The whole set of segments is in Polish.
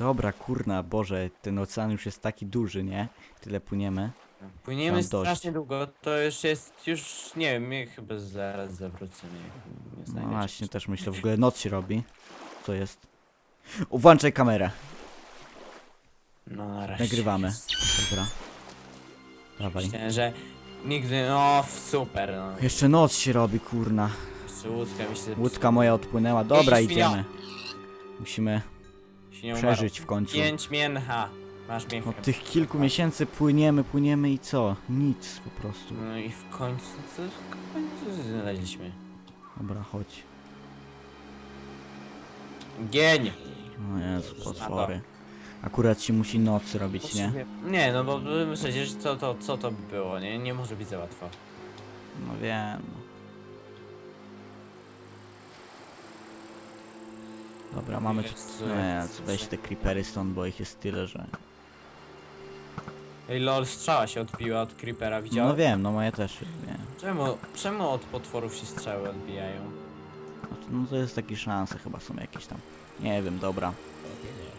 Dobra, kurna, Boże, ten ocean już jest taki duży, nie? Tyle płyniemy. Płyniemy Mam dość. strasznie długo, to już jest, już nie wiem, chyba zaraz zawrócimy. jak Nie No znajdę właśnie, też myślę, w ogóle noc się robi. Co jest? O, Włączaj kamerę. No na razie. Nagrywamy. Dobra. Dawaj. Myślałem, że nigdy, no super, no. Jeszcze noc się robi, kurna. Jeszcze łódka mi się Łódka moja odpłynęła. Dobra, idziemy. Musimy Świnią przeżyć w końcu. Pięć mięcha. Masz mięcha. Od tych kilku miesięcy płyniemy, płyniemy i co? Nic po prostu. No i w końcu, co w końcu znaleźliśmy? Dobra, chodź. Gień! O Jezu, potwory. Akurat się musi noc robić, nie? Nie, no bo przecież co to, co to by było, nie? Nie może być za łatwo. No wiem. Dobra, mamy tu... Jezu, Nie, Jezu. weź te creepery stąd, bo ich jest tyle, że... Ej lol, strzała się odbiła od creepera, widziałeś? No wiem, no moje też, wiem. Czemu, czemu od potworów się strzały odbijają? No to- No to jest takie szanse chyba są jakieś tam. Nie wiem, dobra.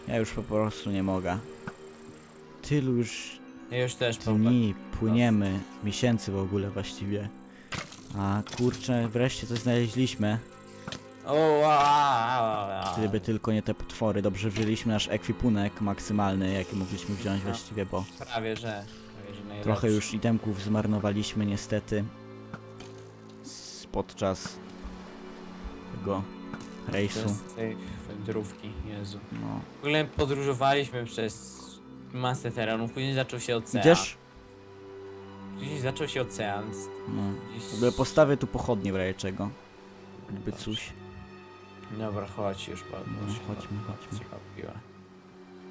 Ja już po prostu nie mogę. Tylu już Ja już też dni płyniemy, miesięcy w ogóle właściwie. A kurczę, wreszcie coś znaleźliśmy. O, a, a, a, a. Gdyby tylko nie te potwory. Dobrze wzięliśmy nasz ekwipunek maksymalny, jaki mogliśmy wziąć No. właściwie, bo Prawie, że. Prawie, że najlepszy. trochę już itemków zmarnowaliśmy niestety. s- Podczas tego rejsu. Przez tej wędrówki, Jezu. No. W ogóle podróżowaliśmy przez masę terenów, później zaczął się ocean. Idziesz? Później zaczął się ocean. No. Gdzieś- W ogóle postawię tu pochodnie w razie czego. Gdyby coś. Dobra, chodź już, bo No, chodźmy, chodźmy.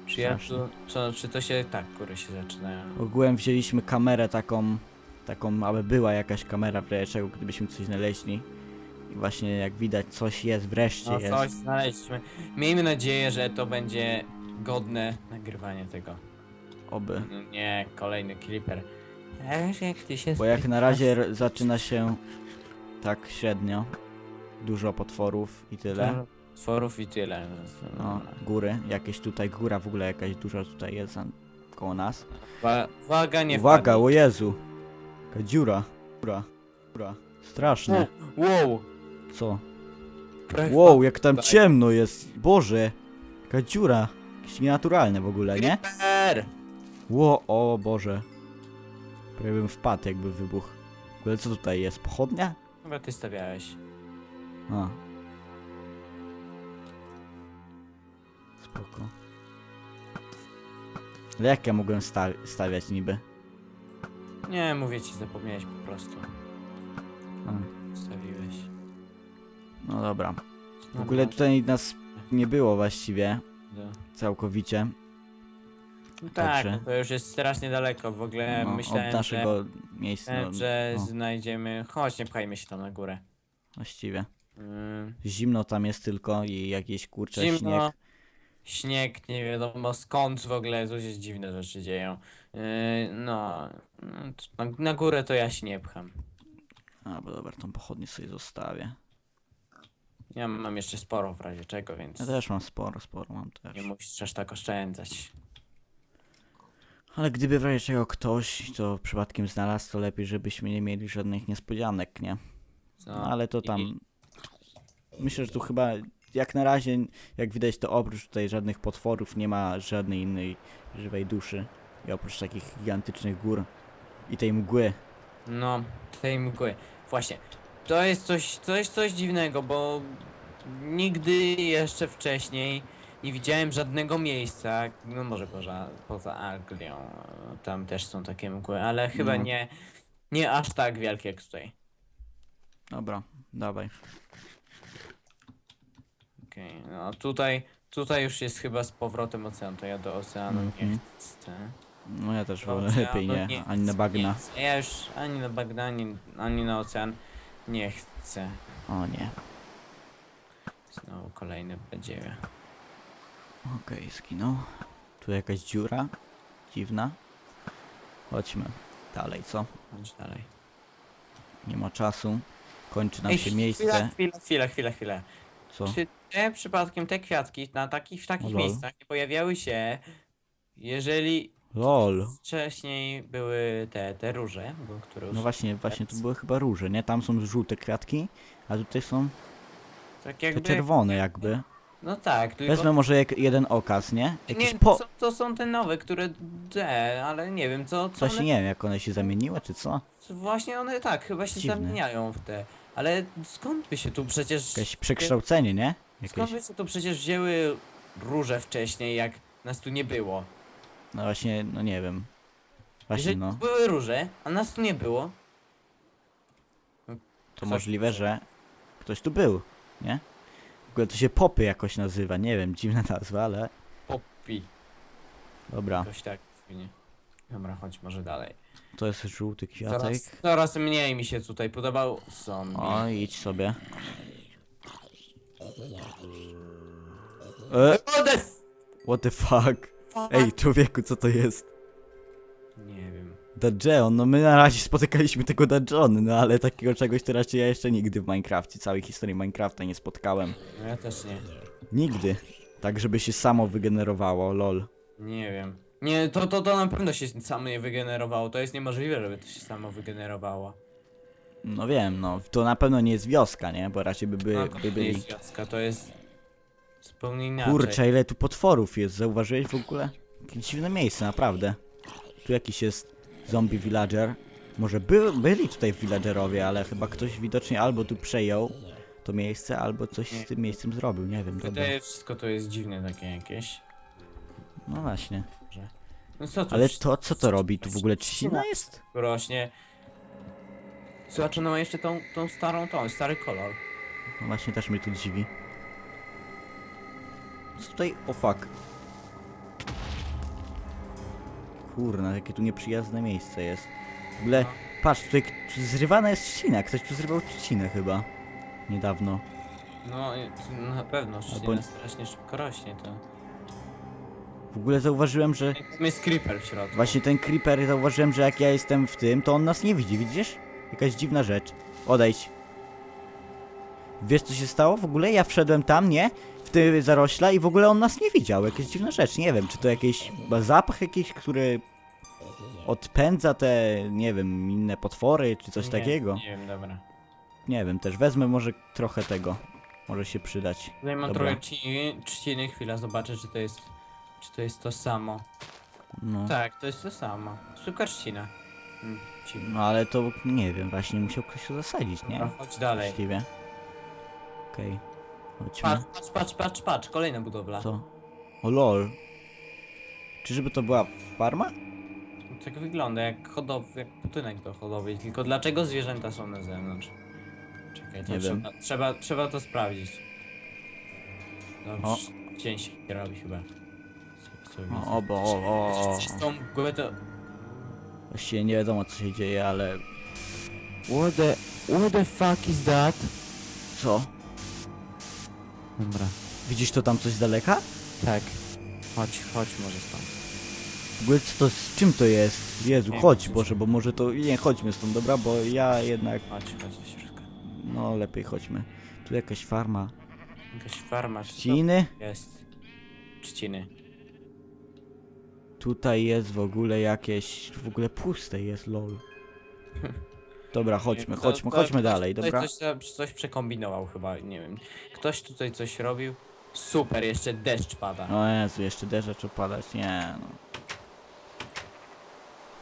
Czy ja tu, Strasznie. co, czy to się tak, góry się zaczynają? Ogółem wzięliśmy kamerę taką, taką, aby była jakaś kamera w razie czego, gdybyśmy coś znaleźli. I właśnie jak widać coś jest, wreszcie No jest. coś znaleźliśmy. Miejmy nadzieję, że to będzie godne nagrywanie tego. Oby. No nie, kolejny creeper. Jak ty się Bo jak na razie r- zaczyna się tak średnio. Dużo potworów i tyle. Tworów i tyle. No, góry, jakieś tutaj góra w ogóle jakaś duża tutaj jest koło nas. Uwa- Uwaga, nie Uwaga, wpadnij. o Jezu! Jaka dziura. Dziura. Dziura. Strasznie. Wow! Co? prawie Wow, jak tam ciemno jest. Boże. Jaka dziura. Jakieś nienaturalne w ogóle, nie? Creeper! Ło, o Boże. Prawie bym wpadł jakby wybuch. W ogóle co tutaj jest? Pochodnia? Chyba ty stawiałeś. A. Spoko. Ale jak ja mogłem sta stawiać niby? Nie, mówię ci, zapomniałeś po prostu. A. Stawiłeś. No dobra. W ogóle tutaj nas nie było właściwie. No. Całkowicie. No tak, Także- no to już jest strasznie daleko. W ogóle No, myślałem, od że, naszego miejsca. myślałem, że no, znajdziemy... Chodź, nie pchajmy się tam na górę. właściwie. Ym, Zimno tam jest tylko i jakieś kurcze Zimno, śnieg. śnieg, nie wiadomo skąd w ogóle, tu się dziwne rzeczy dzieją. Yy, no, no, na, na górę to ja się nie pcham. A, bo dobra, tą pochodnię sobie zostawię. Ja mam jeszcze sporo w razie czego, więc Ja też mam sporo, sporo mam też. nie musisz aż tak oszczędzać. Ale gdyby w razie czego ktoś to przypadkiem znalazł, to lepiej, żebyśmy nie mieli żadnych niespodzianek, nie? No, No, ale to i- tam. Myślę, że tu chyba jak na razie, jak widać, to oprócz tutaj żadnych potworów nie ma żadnej innej żywej duszy. I oprócz takich gigantycznych gór i tej mgły. No, tej mgły. Właśnie. To jest coś, jest coś dziwnego, bo nigdy jeszcze wcześniej nie widziałem żadnego miejsca, no może poza, poza Anglią, tam też są takie mgły, ale chyba No. nie, nie aż tak wielkie jak tutaj. Dobra, dawaj. Okej, no tutaj, tutaj już jest chyba z powrotem ocean, to ja do oceanu nie Mhm. chcę. No ja też Do wolę oceanu lepiej nie, ani na chcę, bagna. nie chcę. Ja już ani na bagna, ani, ani na ocean nie chcę. O nie. Znowu kolejny badziewie. Okej, skinął. Tu jakaś dziura. Dziwna. Chodźmy dalej, co? Chodź dalej. Nie ma czasu. Kończy nam się chwila, miejsce. Chwila, chwila, chwila, chwila. Co? Czy te przypadkiem te kwiatki na takich, w takich Lol. miejscach nie pojawiały się, jeżeli Lol. wcześniej były te, te róże, bo które już No właśnie, właśnie to były chyba róże, nie? Tam są żółte kwiatki, a tutaj są tak te jakby, czerwone jakby. no tak, tylko Wezmę może jak jeden okaz, nie? Jakiś nie, po... to, to są te nowe, które te, ale nie wiem co, co Coś one, nie wiem, jak one się zamieniły, czy co? właśnie one tak, chyba się Dziwne. zamieniają w te, ale skąd by się tu przecież, Jakieś przekształcenie, nie? Skąd Jakieś... tu przecież wzięły róże wcześniej, jak nas tu nie było? No właśnie, no nie wiem. Właśnie Jeżeli no, tu były róże, a nas tu nie było, to możliwe, że ktoś tu był, nie? W ogóle to się popy jakoś nazywa, nie wiem, dziwna nazwa, ale popi, dobra. jakoś tak, nie. Dobra, chodź może dalej. To jest żółty kwiatek. Coraz, coraz mniej mi się tutaj podobał zombie. O, idź sobie. E, What the fuck? Ej, człowieku, co to jest? Nie wiem. Dajon, no my na razie spotykaliśmy tego Dajony, no ale takiego czegoś to raczej ja jeszcze nigdy w Minecrafcie, całej historii Minecrafta nie spotkałem. No ja też nie. Nigdy. Tak, żeby się samo wygenerowało, lol. Nie wiem. Nie, to, to, to na pewno się samo nie wygenerowało. To jest niemożliwe, żeby to się samo wygenerowało. No wiem, no, to na pewno nie jest wioska, nie? Bo raczej by, by, by to nie byli... jest wioska, to jest zupełnie inaczej. Kurczę, ile tu potworów jest, zauważyłeś w ogóle? Jakie dziwne miejsce, naprawdę. Tu jakiś jest zombie villager. Może by, byli tutaj villagerowie, ale chyba ktoś widocznie albo tu przejął to miejsce, albo coś z tym miejscem zrobił, nie wiem, dobra. Wydaje wszystko to jest dziwne takie jakieś. No właśnie. No co tu Ale to, co to robi? Tu w ogóle trzcina jest? rośnie? Zobacz, ona ma jeszcze tą, tą starą, tą, stary kolor. No właśnie, też mnie to dziwi. Co tutaj? O fuck. Kurna, jakie tu nieprzyjazne miejsce jest. W ogóle, No. patrz, tutaj k- zrywana jest trzcina. Ktoś tu zrywał trzcinę chyba. Niedawno. No, i- na pewno, trzcina Albo- strasznie szybko rośnie to. W ogóle zauważyłem, że... Tam jest creeper w środku. Właśnie ten creeper, zauważyłem, że jak ja jestem w tym, to on nas nie widzi, widzisz? Jakaś dziwna rzecz. Odejdź. Wiesz co się stało? W ogóle ja wszedłem tam, nie? W te zarośla i w ogóle on nas nie widział. Jakaś dziwna rzecz, nie wiem, czy to jakiś zapach jakiś, który odpędza te, nie wiem, inne potwory, czy coś nie, takiego. Nie wiem, dobra. Nie wiem, też wezmę może trochę tego. Może się przydać. Tutaj mam Dobra. trochę trzciny, trzciny, chwila, zobaczę czy to jest, czy to jest to samo. No. Tak, to jest to samo. Zwykła trzcina. Hmm. No ale to nie wiem, właśnie musiał ktoś to zasadzić, nie? Dobra, chodź dalej. Właściwie. Okej. Chodźmy. Patrz, patrz, patrz, patrz, patrz, kolejna budowla. Co? O lol. Czyżby to była farma? Tak wygląda, jak hodowy, jak budynek do hodowli, tylko dlaczego zwierzęta są na zewnątrz? Czekaj, to Nie wiem. trzeba, trzeba, trzeba to sprawdzić. O. Dobrze, dzień się robi chyba. Co, co widzę? O, o, bo, o, o, o. Przez tą mgłę to... Właściwie nie wiadomo co się dzieje, ale... What the, what the fuck is that? Co? Dobra, Widzisz to tam coś z daleka? tak. Chodź, chodź może stąd. W ogóle co to, z czym to jest? Jezu, Nie chodź wiem, Boże, bo może to... Nie, chodźmy stąd, dobra? Bo ja jednak... Chodź, chodź do środka. No, lepiej chodźmy. Tu jakaś farma. Jakaś farma, czy jest? Trzciny. Tutaj jest w ogóle jakieś... W ogóle puste jest, lol. Dobra, chodźmy, To- chodźmy, to chodźmy ktoś dalej, tutaj dobra? Coś, coś przekombinował chyba, nie wiem. Ktoś tutaj coś robił. Super, jeszcze deszcz pada. O Jezu, jeszcze deszcz zaczął padać, nie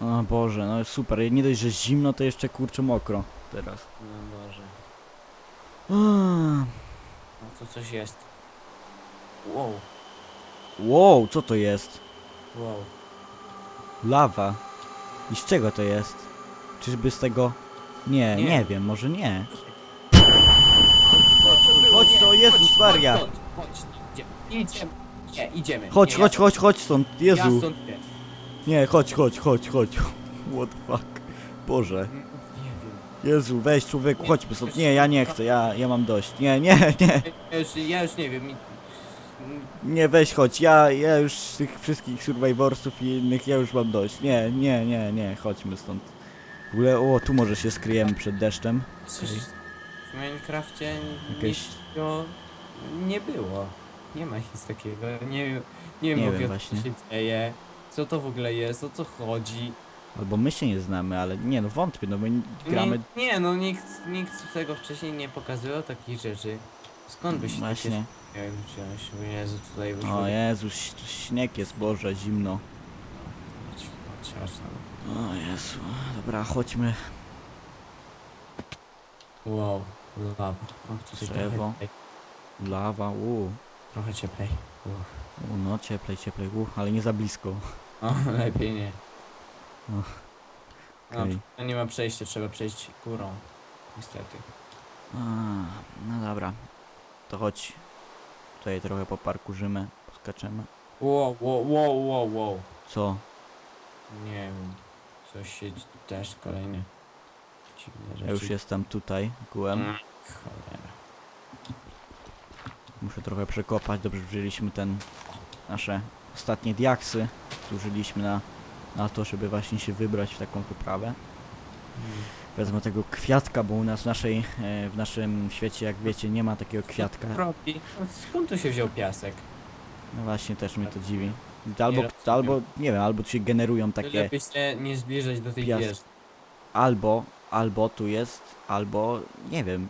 no. O Boże, no super, nie dość, że zimno, to jeszcze kurczę mokro teraz. No Boże. No to coś jest. Wow, Wow, co to jest? Wow. Lawa. I z czego to jest? Czyżby z tego... Nie, nie, Nie. wiem, może nie. Chodź to, Jezus Maria. Chodź, stąd, chodź, idziemy, idziemy. Nie, idziemy. Chodź, nie, chodź, ja, chodź, chodź stąd, Ja Jezu. stąd nie. Nie, chodź, chodź, chodź, chodź. What the fuck. Boże. Nie wiem. Jezu, weź człowieku, chodźmy stąd. Nie, ja nie chcę, ja, ja mam dość. Nie, nie, nie. Ja już, ja już nie wiem. Nie, weź chodź, ja, ja już tych wszystkich Survivorsów i innych, ja już mam dość. Nie, nie, nie, nie, chodźmy stąd. W ogóle, o, tu może się skryjemy przed deszczem. Coś w Minecrafcie Jakieś- nic o Nie było. Nie ma nic takiego. Nie, nie wiem w właśnie. co się dzieje. Co to w ogóle jest, o co chodzi. Albo my się nie znamy, ale nie no wątpię, no my gramy... Nie, nie no nikt, nikt tego wcześniej nie pokazywał takich rzeczy. Skąd byś Właśnie. Wziąć? Bo Jezu, tutaj wyszło. O Jezus, śnieg jest, Boże, zimno. Tam. O Jezu, dobra, chodźmy. Wow, lawa. O, tutaj Drzewo. trochę. Lawa, u, Trochę cieplej. Uff. u no cieplej, cieplej, u, ale nie za blisko. O, lepiej nie. No, okej. to nie ma przejścia, trzeba przejść górą. Niestety. A, no dobra, to chodź. Tutaj trochę poparkurzymy, poskaczemy. Wow, wow, wow, wow, wow. Co? Nie wiem. Coś się dzi- deszcz kolejny. Dziwne rzeczy. Ja już jestem tutaj, kułem. Mm, Cholera. Muszę trochę przekopać, dobrze że wzięliśmy ten... Nasze ostatnie diaksy. Zużyliśmy na, na to, żeby właśnie się wybrać w taką wyprawę. Wezmę tego kwiatka, bo u nas w naszej, e, w naszym świecie, jak wiecie, nie ma takiego kwiatka. Robi. No, Skąd tu się wziął piasek? No właśnie, też mnie to dziwi. Albo, rozumiem. albo, nie wiem, albo tu się generują takie, Lepiej się nie zbliżać do tej Piasek. wieży. albo, albo tu jest, albo, nie wiem.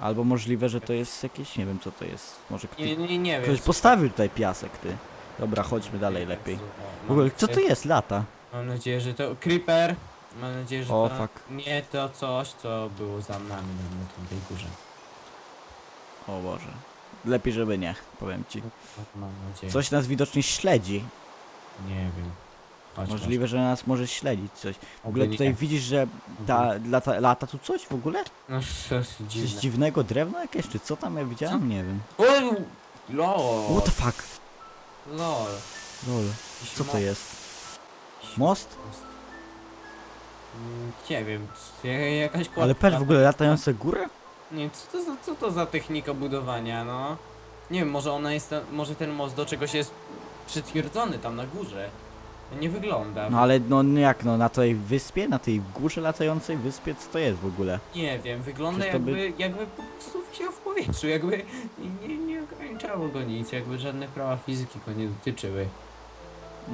Albo możliwe, że to jest jakieś, nie wiem co to jest. Może ktoś, Nie, nie, nie wiem. ktoś postawił tutaj piasek, ty. Dobra, chodźmy dalej lepiej. o, W ogóle, co to jest? Lata. Mam nadzieję, że to Creeper. Mam nadzieję, że O, to fuck. nie to coś, co było za nami na tej górze. O Boże. Lepiej, żeby nie, powiem ci. Mam nadzieję. Coś nas widocznie śledzi. Nie wiem. Chodź, Możliwe, że nas może śledzić coś. W ogóle Oby tutaj widzisz, że ta, lata, lata tu coś w ogóle? No coś Coś dziwne. dziwnego drewno jakieś, czy co tam ja widziałem? Nie wiem. O, Lol. What the fuck? Lol. Lol, Jakiś co to mo- jest? Most? Mm, Nie wiem, c- jakaś Ale kładka. patrz w ogóle latające góry? Nie, co to, za, co to za technika budowania, no? Nie wiem, może ona jest, może ten most do czegoś jest przytwierdzony tam na górze. Nie wygląda. No ale no jak no, na tej wyspie, na tej górze latającej wyspie, co to jest w ogóle? Nie wiem, wygląda Przecież to by- jakby, jakby po prostu wisiał w powietrzu, jakby nie, nie, nie ograniczało go nic, jakby żadne prawa fizyki go nie dotyczyły.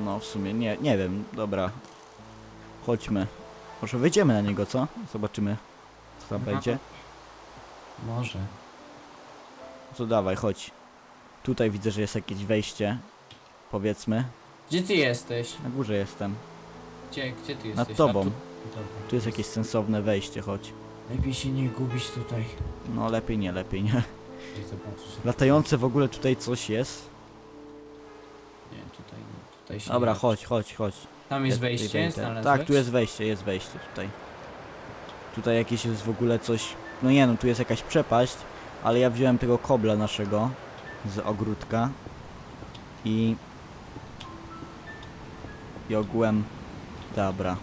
No w sumie nie, nie wiem, dobra. Chodźmy. Może wyjdziemy na niego, co? Zobaczymy, co tam Aha. będzie. Może. To dawaj, chodź. Tutaj widzę, że jest jakieś wejście. Powiedzmy. Gdzie ty jesteś? Na górze jestem. Gdzie, gdzie ty jesteś? Nad A, tobą. tu- Dobra. Tu jest jakieś sensowne wejście, chodź. Lepiej się nie gubić tutaj. No lepiej nie, lepiej nie. Zobaczysz. Latające w ogóle tutaj coś jest. Tutaj się Dobra, nie chodź, chodź, chodź. Tam jest Ja tutaj wejście, wejdę. znalazłeś? Tak, tu jest wejście, jest wejście tutaj. Tutaj jakieś jest w ogóle coś... No nie no, tu jest jakaś przepaść, ale ja wziąłem tego kobla naszego z ogródka i... I ogółem... Dobra.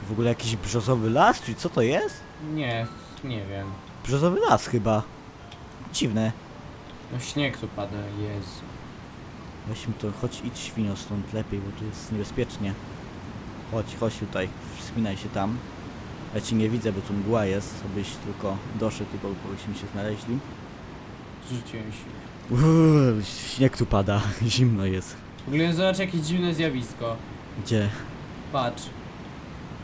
Tu w ogóle jakiś brzozowy las, czy co to jest? Nie, nie wiem. Brzozowy las chyba. Dziwne. No śnieg tu pada, Jezu. Weźmy to, chodź idź świnio stąd lepiej, bo tu jest niebezpiecznie. Chodź, chodź tutaj, wspinaj się tam. Ja ci nie widzę, bo tu mgła jest, abyś tylko doszedł, bo byśmy się znaleźli. Rzuciłem się. Uuu, śnieg tu pada, zimno jest. W ogóle zobacz jakie dziwne zjawisko. Gdzie? Patrz.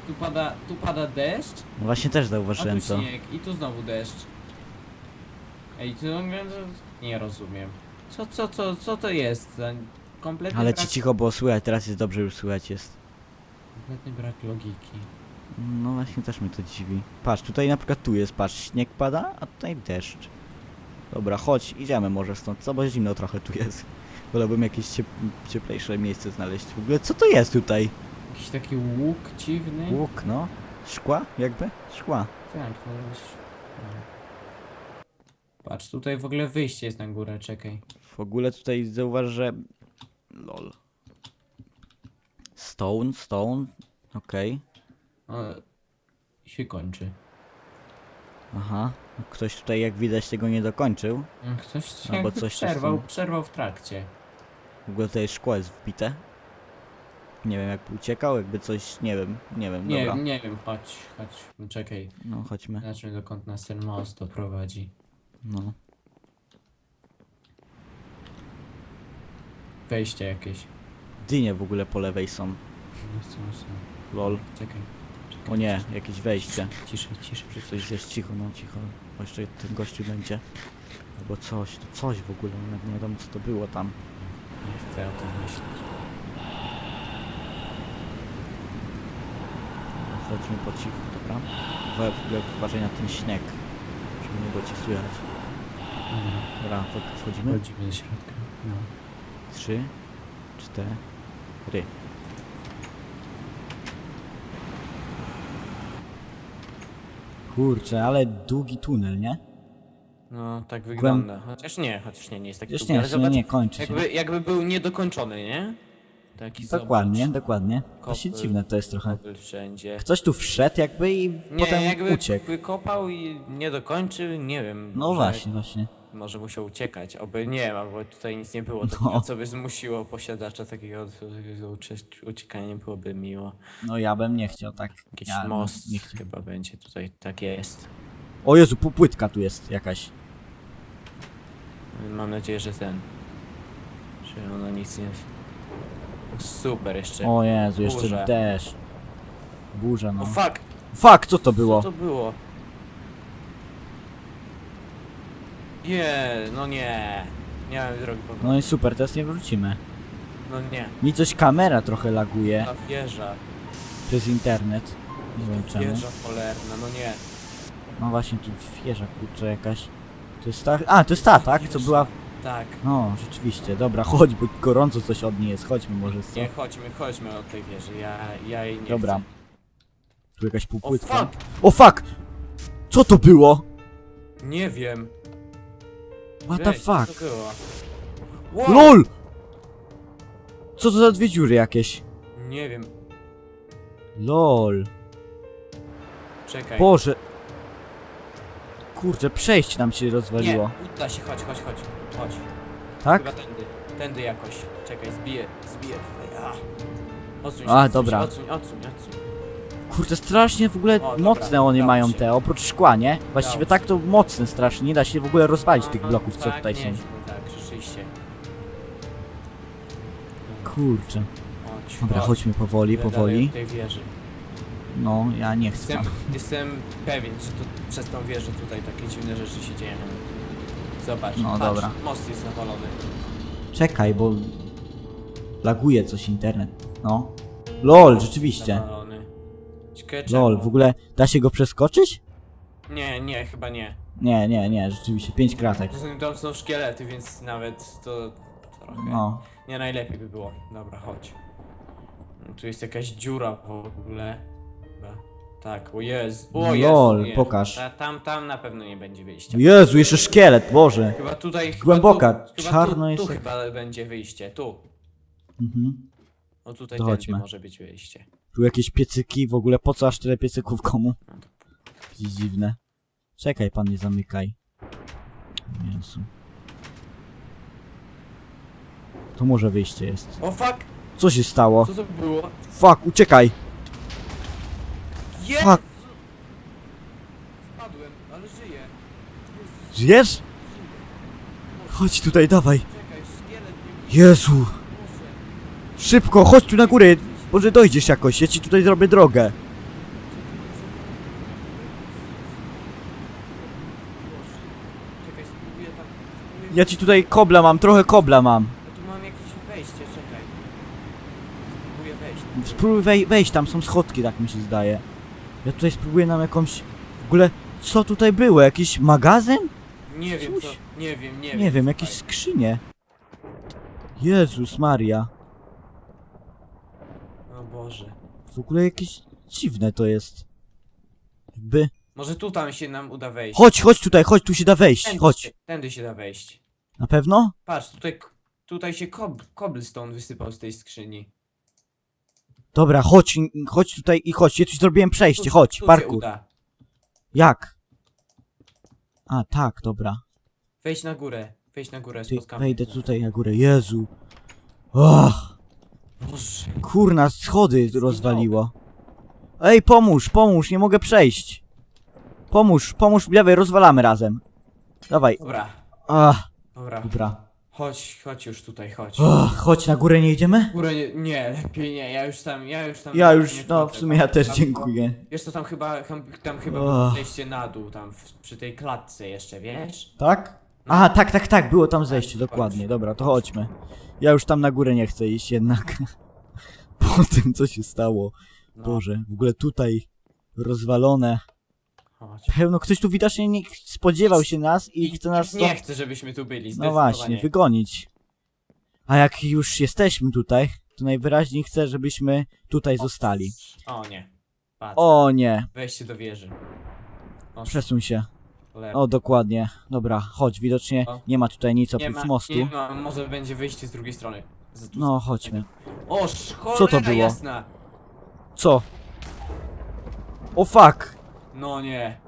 Tu pada, tu pada deszcz, No właśnie też a zauważyłem tu to. śnieg i tu znowu deszcz. Ej, to nie rozumiem. Co, co, co, co to jest za kompletny Ale brak, ci cicho było słychać, teraz jest dobrze już słychać jest. kompletny brak logiki. No właśnie też mnie to dziwi. Patrz, tutaj na przykład tu jest, patrz, śnieg pada, a tutaj deszcz. Dobra, chodź, idziemy może stąd, co, bo zimno trochę tu jest. Wolałbym jakieś ciep cieplejsze miejsce znaleźć. W ogóle co to jest tutaj? Jakiś taki łuk dziwny. Łuk, no. Szkła, jakby? Szkła. Tak, to jest... Patrz, tutaj w ogóle wyjście jest na górę, czekaj. W ogóle tutaj zauważ, że... Lol. Stone, stone. Okej. O, się kończy. Aha. Ktoś tutaj, jak widać, tego nie dokończył. Mm, Ktoś się Albo jakby coś przerwał, są. przerwał w trakcie. W ogóle tutaj szkło jest wbite. Nie wiem, jakby uciekał, jakby coś... Nie wiem, nie wiem, Nie, dobra. nie wiem, chodź, chodź, czekaj. No, chodźmy. Zobaczmy dokąd nas ten most doprowadzi. No. Wejście jakieś. Dynie w ogóle po lewej są. No. Lol. Czekaj. czekaj O nie, jakieś wejście. Ciszej, ciszej. Czy coś jest cicho, no cicho. Bo jeszcze ten gościu będzie. Albo coś, to coś w ogóle, nie wiadomo co to było tam. Nie chcę o tym myśleć. Chodźmy po cichu, dobra? We- we- Uważaj na ten śnieg, żeby nie było cię słychać. Dobra, Dobra, wchod- wchodzimy. wchodzimy do środka. No. Trzy, cztery. Kurczę, ale długi tunel, nie? No, tak wygląda. Chociaż nie, chociaż nie, nie jest taki Przecież długi, nie, ale jeszcze nie, zobacz, nie kończy się. jakby, jakby był niedokończony, nie? Taki Dokładnie, zobacz, dokładnie. Właśnie Kopy. dziwne to jest trochę. kopy wszędzie. Ktoś tu wszedł jakby i Nie, potem jakby uciekł. wykopał i nie dokończył, nie wiem. No może- właśnie, właśnie. Może musiał uciekać, oby nie ma, bo tutaj nic nie było takiego, No. co by zmusiło posiadacza takiego takiego ucie- uciekania, nie byłoby miło. No ja bym nie chciał tak. Jakiś ja bym most Nie chciał. chyba będzie tutaj, tak jest. O Jezu, półpłytka tu jest jakaś. Mam nadzieję, że ten, że ona nic nie... Super jeszcze. O Jezu, jeszcze Burza. deszcz. Burza, O no. fuck! Fuck, co to było? Co to było? Nie, no nie. Nie mam drogi powrotu. No i super, teraz nie wrócimy. No nie. Mi coś kamera trochę laguje Ta wieża. przez internet. Nie wiem czemu. Wieża cholerna, no nie. No właśnie, tu wieża kurczę jakaś. To jest ta... A, to jest ta, tak? Co była... Tak. No, rzeczywiście, dobra, chodź, bo gorąco coś od niej jest. Chodźmy może co? Nie, chodźmy, chodźmy od tej wieży. Ja, ja jej nie Dobra. chcę. Tu jakaś O półpłytka. fuck! O fuck! Co to było? Nie wiem. What the Weź, co fuck? to było? Wow! LOL! Co to za dwie dziury jakieś? Nie wiem. LOL. Czekaj. Boże. Kurczę, przejście nam się nie, rozwaliło. uda się, chodź, chodź, chodź. Chodź. Tak? Chyba tędy. Tędy jakoś. Czekaj, zbiję, zbiję tutaj. A. Odsuń się, A, odsuń dobra. Się, odsuń, odsuń, odsuń. Kurde, strasznie w ogóle O, dobra, mocne one udało mają się. te, oprócz szkła, nie? Właściwie Udało tak to mocne strasznie, nie da się w ogóle rozwalić tych No, bloków, co tak, tutaj są. nieźle, Tak, rzeczywiście. Kurczę. Chodź, Dobra, chodź. chodźmy powoli, Idę dalej powoli. od tej wieży. No, ja nie chcę. Jestem, jestem pewien, że to przez tą wieżę tutaj takie dziwne rzeczy się dzieją. Zobacz, No, patrz, dobra. most jest zawalony. Czekaj, bo... Laguje coś internet. No. LOL, rzeczywiście. Zawalony. Ciekawe czemu. LOL, w ogóle da się go przeskoczyć? Nie, nie, chyba nie. Nie, nie, nie, rzeczywiście, pięć kratek. Poza tym Tam są szkielety, więc nawet to trochę No. nie najlepiej by było. Dobra, chodź. Tu jest jakaś dziura w ogóle. Tak, o jest. O. Lol, nie. pokaż. Ta, tam, tam na pewno nie będzie wyjścia. Jezu, jeszcze szkielet, Boże. Chyba tutaj. chyba Głęboka, tu, chyba czarno tu, jest Tu chyba będzie wyjście, tu. Mhm. O tutaj To tędy chodźmy. może być wyjście. Tu jakieś piecyki, w ogóle po co aż tyle piecyków komu? No Jakieś dziwne. Czekaj, pan nie zamykaj. Jezu. Tu może wyjście jest. O fuck! Co się stało? Co to było? Fuck, uciekaj! Jest! Fuck. Spadłem, ale żyję. Jezus, Żyjesz? Chodź tutaj, dawaj. czekaj, szkielet nie Jezu! Szybko, chodź tu na górę! Może dojdziesz jakoś, ja ci tutaj zrobię drogę. Czekaj, spróbuję tam. Spróbuję... Ja ci tutaj kobla mam, trochę kobla mam. Ja tu mam jakieś wejście, czekaj. Spróbuję wejść. Spróbuj wej wejść, tam są schodki, tak mi się zdaje. Ja tutaj spróbuję nam jakąś... W ogóle, co tutaj było? Jakiś magazyn? Nie wiem co. Coś? Nie wiem, nie wiem. Nie wiem, słuchaj. jakieś skrzynie. Jezus Maria. O Boże. W ogóle jakieś dziwne to jest. Jakby... Może tu tam się nam uda wejść. Chodź, chodź tutaj, chodź, tu się da wejść, Tędy chodź. Się, tędy się da wejść. Na pewno? Patrz, tutaj, tutaj się kob, cobblestone wysypał z tej skrzyni. Dobra, chodź, chodź tutaj i chodź, ja ci zrobiłem przejście, chodź, tu się parkour. uda. Jak? A, tak, dobra. Wejdź na górę. Wejdź na górę, Ty, spotkamy. wejdę tutaj na górę, Jezu. Och, Boże. kurna, schody rozwaliło. Ej, pomóż, pomóż, nie mogę przejść. Pomóż, pomóż, lewej, rozwalamy razem. Dawaj. Dobra, Ach, dobra. dobra. Chodź, chodź już tutaj, chodź. O, chodź, na górę nie idziemy? Górę nie, nie, lepiej nie, ja już tam, ja już tam... Ja nie już, no w wchodzę, sumie tam- ja też tam- dziękuję. Wiesz co, tam chyba, tam, tam chyba Och. było zejście na dół, tam w, przy tej klatce jeszcze, wiesz? Tak? Aha, tak, tak, tak, było tam zejście, dokładnie. Dobra, to chodźmy. Ja już tam na górę nie chcę iść jednak. Po tym, co się stało. No, Boże, w ogóle tutaj rozwalone. Chodź. Pełno, ktoś tu widocznie nie spodziewał się nas i chce nas Nie chcę, żebyśmy tu byli, no właśnie, wygonić. A jak już jesteśmy tutaj, to najwyraźniej chcę, żebyśmy tutaj zostali. O nie, patrz, O nie, wejście do wieży. O, przesuń się. cholera. O, dokładnie. Dobra, chodź, widocznie O. nie ma tutaj nic nie oprócz ma, mostu. nie ma, może będzie wyjście z drugiej strony. Tu- No, chodźmy. O, cholera Co to było? jasna. Co? O fuck! No nie,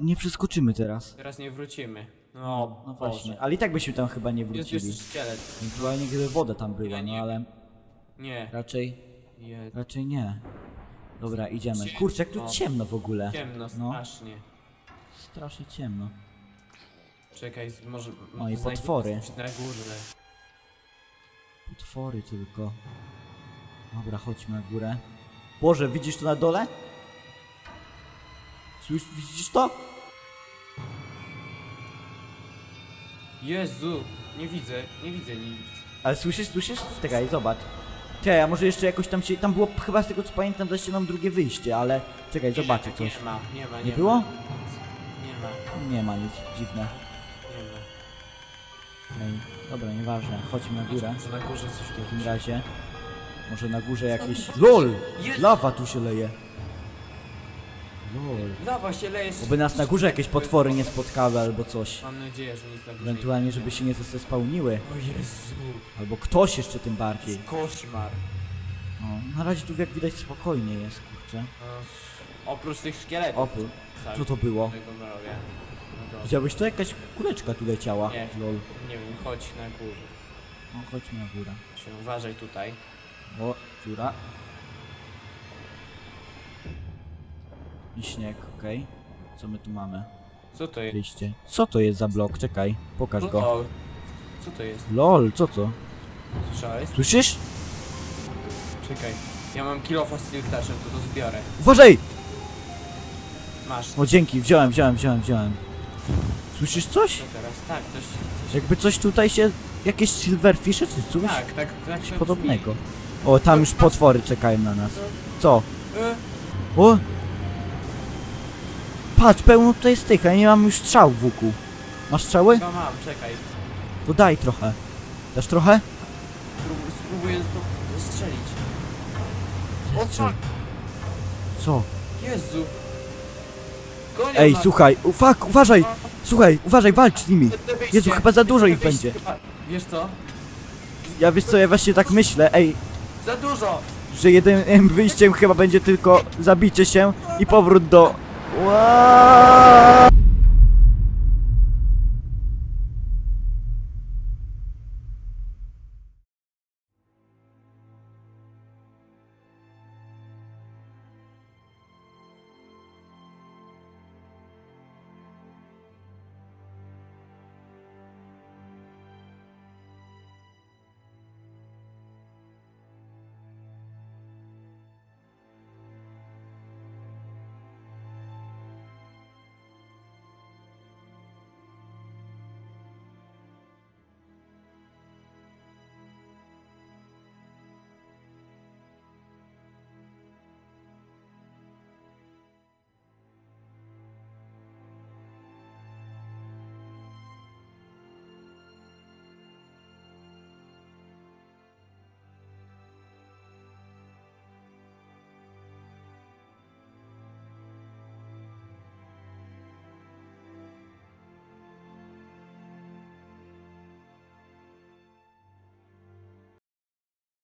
Nie przeskoczymy teraz. teraz nie wrócimy. No, No Boże. właśnie, ale i tak byśmy tam chyba nie Jest wrócili. jeszcze szkielet. Ewentualnie gdyby woda tam była, no ale Nie, raczej, je, raczej nie. Dobra, idziemy. Kurczę, jak tu No. ciemno w ogóle. ciemno No. strasznie. Strasznie ciemno. Czekaj, z- może... No i potwory. coś Na górze. Potwory tylko. Dobra, chodźmy na górę. Boże, widzisz to na dole? Słysz, widzisz to? Jezu, nie widzę, nie widzę nic. Ale słyszysz, słyszysz? Czekaj, zobacz. Czekaj, a może jeszcze jakoś tam się... Tam było chyba z tego co pamiętam za ścianą drugie wyjście, ale... Czekaj, zobaczę nie, coś. Nie ma, nie ma, nie, Nie ma. było? Nie ma, Nie ma nic, dziwne. nie ma. Ej, dobra, nieważne. Chodźmy na górę. Może na górze coś W takim razie. Może na górze jakieś... LOL! Lawa tu się leje. LOL. Lawa się leje. Oby nas na górze jakieś potwory nie spotkały albo coś. Mam nadzieję, że nic na górze Ewentualnie, nie żeby się nie zespałniły. O Jezu, Albo ktoś jeszcze tym bardziej. koszmar. No, na razie tu jak widać spokojnie jest, kurczę. No, oprócz tych szkieletów. Całych, Co to było? tego. No to, Widziałeś to? Jakaś kuleczka tu leciała. Nie. Lol. nie wiem, chodź na górze. No chodźmy na górę. Się uważaj tutaj. O, dziura. I śnieg, okej. Co my tu mamy? Co to jest? Co to jest za blok? Czekaj, pokaż go. O, co to jest? LOL, co to? Słyszałeś? Słyszysz? Czekaj. Ja mam kilofa z tiltaczem, to to zbiorę. Uważaj! Masz. O, dzięki, wziąłem, wziąłem, wziąłem, wziąłem. Słyszysz coś? Co teraz? Tak, coś... coś... Jakby coś tutaj się... Jakieś silverfishy czy coś? Tak, tak, tak. Coś podobnego. O, tam już potwory czekają na nas. Co? brzmi. E, O! Patrz, pełno tutaj jest tych, a ja nie mam już strzał wokół. Masz strzały? Chyba mam, czekaj. To daj trochę. Dasz trochę? Sprób- Spróbuję to strzelić. O Co? fuck! Co? Jezu! Gonią Ej, nas. słuchaj, u, fuck, uważaj! Słuchaj, uważaj, walcz z nimi! Wyjście. Jezu, chyba za dużo ich Wyjście. będzie. Wiesz co? Ja wiesz co, ja właśnie tak myślę, ej, Za dużo! że jedynym wyjściem chyba będzie tylko zabicie się i powrót do... Whoa!